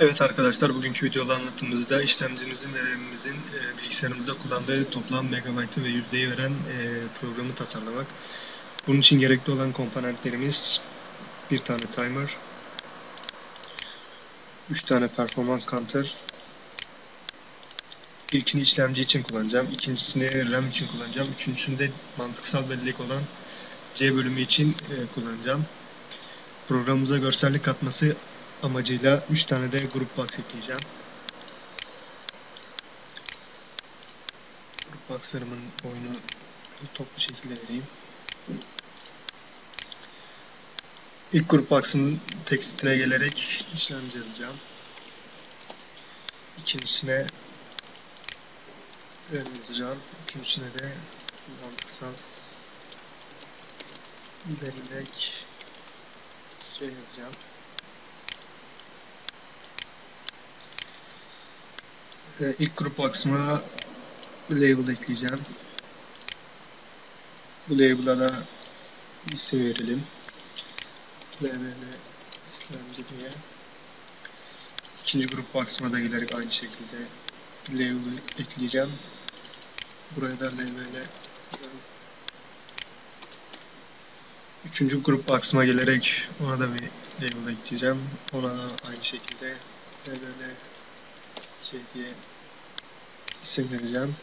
Evet arkadaşlar bugünkü videoda anlatımımızda işlemcimizin ve RAM'imizin e, bilgisayarımızda kullandığı toplam megabaytı ve yüzdeyi veren e, programı tasarlamak. Bunun için gerekli olan komponentlerimiz bir tane timer, 3 tane performans counter, ilkini işlemci için kullanacağım, ikincisini RAM için kullanacağım, üçüncüsünde mantıksal bellek olan C bölümü için e, kullanacağım. Programımıza görsellik katması amacıyla 3 tane de grup box ekleyeceğim. Grup box'larımın boyunu toplu şekilde vereyim. İlk grup box'ın tekstine gelerek işlemci yazacağım. İkincisine RAM yazacağım. Üçüncüsüne de mantıksal bellek şey yazacağım. Ee, ilk grup box'ıma label ekleyeceğim. Bu label'a da isim verelim. LBL İslamcı diye. İkinci grup box'ıma da gelerek aynı şekilde label ekleyeceğim. Buraya da LBL Üçüncü grup box'ıma gelerek ona da bir label ekleyeceğim. Ona da aynı şekilde LBL şey diye isim vereceğim.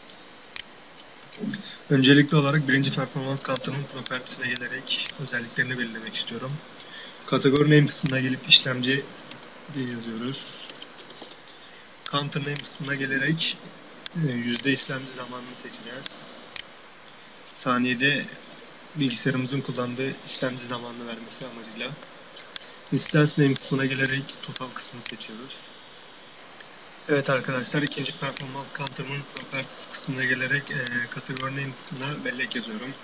Öncelikli olarak birinci performans counter'ın propertiesine gelerek özelliklerini belirlemek istiyorum. Kategori name kısmına gelip işlemci diye yazıyoruz. Counter name kısmına gelerek e, yüzde işlemci zamanını seçeceğiz. Saniyede bilgisayarımızın kullandığı işlemci zamanını vermesi amacıyla. Instance name kısmına gelerek total kısmını seçiyoruz. Evet arkadaşlar ikinci performans counter'ın properties kısmına gelerek e, kategori name kısmına bellek yazıyorum.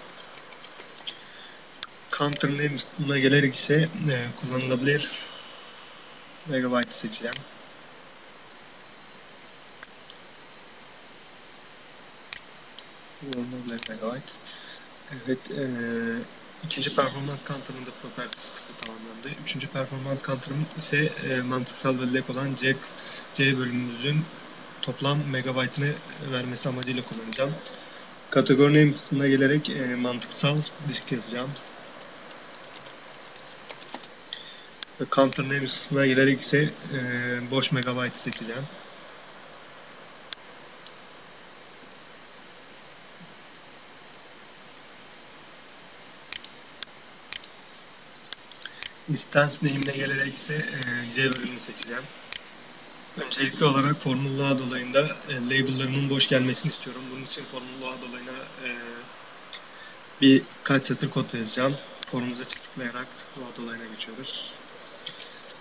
Counter name kısmına gelerek ise e, kullanılabilir megabyte seçeceğim. Kullanılabilir megabyte. Evet, e, ikinci performans counter'ın da properties kısmı tamamlandı. Üçüncü performans counter'ın ise e, mantıksal bellek olan C, C bölümümüzün toplam megabaytını vermesi amacıyla kullanacağım. Kategori name kısmına gelerek e, mantıksal disk yazacağım. Ve counter name kısmına gelerek ise e, boş megabayt seçeceğim. Instance name'ine gelerek ise e, C bölümünü seçeceğim. Öncelikli olarak formula dolayında e, label'larımın boş gelmesini istiyorum. Bunun için formula dolayına e, bir kaç satır kod yazacağım. Formumuza tıklayarak load olayına geçiyoruz.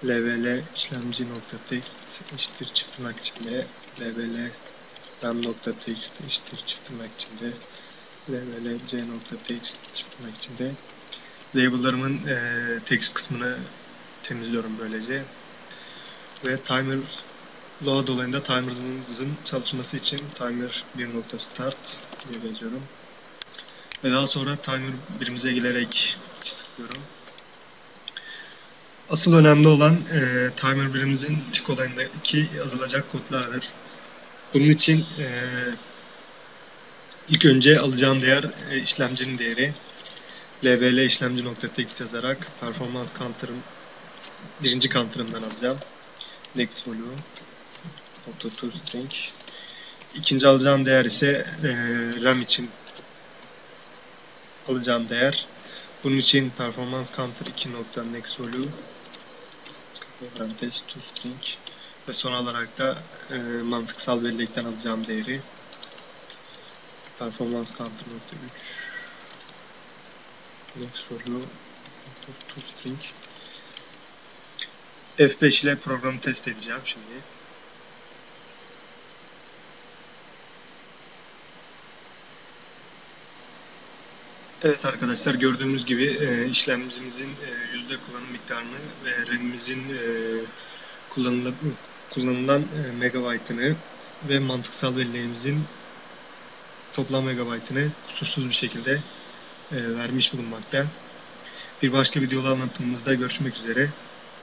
lbl işlemci nokta text eşittir çift tırnak içinde lbl ram nokta text eşittir çift tırnak içinde lbl c nokta text çift tırnak içinde label'larımın e, text kısmını temizliyorum böylece. Ve timer load olayında timer'ımızın çalışması için timer bir nokta start diye yazıyorum. Ve daha sonra timer birimize gelerek tıklıyorum. Asıl önemli olan e, timer birimizin pik olayındaki yazılacak kodlardır. Bunun için e, ilk önce alacağım değer e, işlemcinin değeri lbl işlemci nokta text yazarak performans counter'ın birinci counter'ından alacağım. Next value nokta to string. İkinci alacağım değer ise e, RAM için alacağım değer. Bunun için performans counter 2 nokta next value parantez to string ve son olarak da e, mantıksal bellekten alacağım değeri performans counter nokta 3 Next value to string F5 ile programı test edeceğim şimdi. Evet arkadaşlar gördüğümüz gibi e, işlemcimizin e, yüzde kullanım miktarını ve RAM'imizin e, kullanılan, kullanılan e, megabaytını ve mantıksal belleğimizin toplam megabaytını kusursuz bir şekilde vermiş bulunmakta. Bir başka videolu anlatımımızda görüşmek üzere.